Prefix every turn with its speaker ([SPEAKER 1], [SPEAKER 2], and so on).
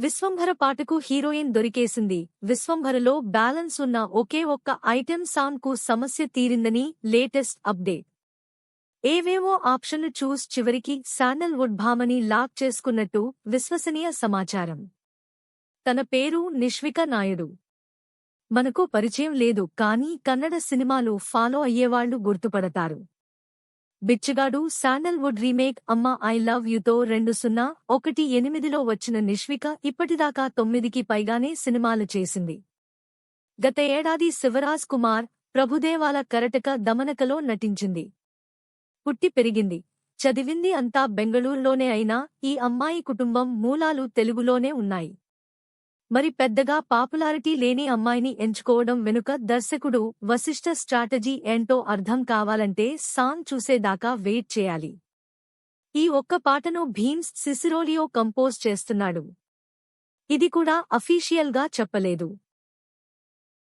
[SPEAKER 1] విశ్వంభర పాటకు heroine దొరికేసింది. విశ్వంభరలో balance ఉన్న ఒకే ఒక్క ఐటెం సాంగ్కు సమస్య తీరిందని లేటెస్ట్ అప్డేట్. ఏవేవో ఆప్షన్ చూస్ చివరికి శాండల్వుడ్ భామని లాక్ చేసుకున్నట్టు విశ్వసనీయ సమాచారం. తన పేరు నిష్విక నాయుడు. మనకు పరిచయం లేదు కానీ కన్నడ సినిమాలు ఫాలో అయ్యేవాళ్ళు గుర్తుపడతారు. బిచ్చగాడు శాండల్వుడ్ రీమేక్ అమ్మ ఐ లవ్ యుతో రెండు సున్నా ఒకటి ఎనిమిదిలో వచ్చిన నిష్విక ఇప్పటిదాకా తొమ్మిదికి పైగానే సినిమాలు చేసింది. గత ఏడాది శివరాజ్ కుమార్ ప్రభుదేవాల కరటక దమనకలో నటించింది. పుట్టి పెరిగింది. చదివింది అంతా బెంగళూరులోనే అయినా ఈ అమ్మాయి కుటుంబం మూలాలు తెలుగులోనే ఉన్నాయి. మరి పెద్దగా పాపులారిటీ లేని అమ్మాయిని ఎంచుకోవడం వెనుక దర్శకుడు వశిష్ఠ స్ట్రాటజీ ఏంటో అర్థం కావాలంటే సాంగ్ చూసేదాకా వెయిట్ చేయాలి. ఈ ఒక్క పాటను భీమ్స్ సిసిరోలియో కంపోజ్ చేస్తున్నాడు. ఇది కూడా అఫీషియల్గా చెప్పలేదు.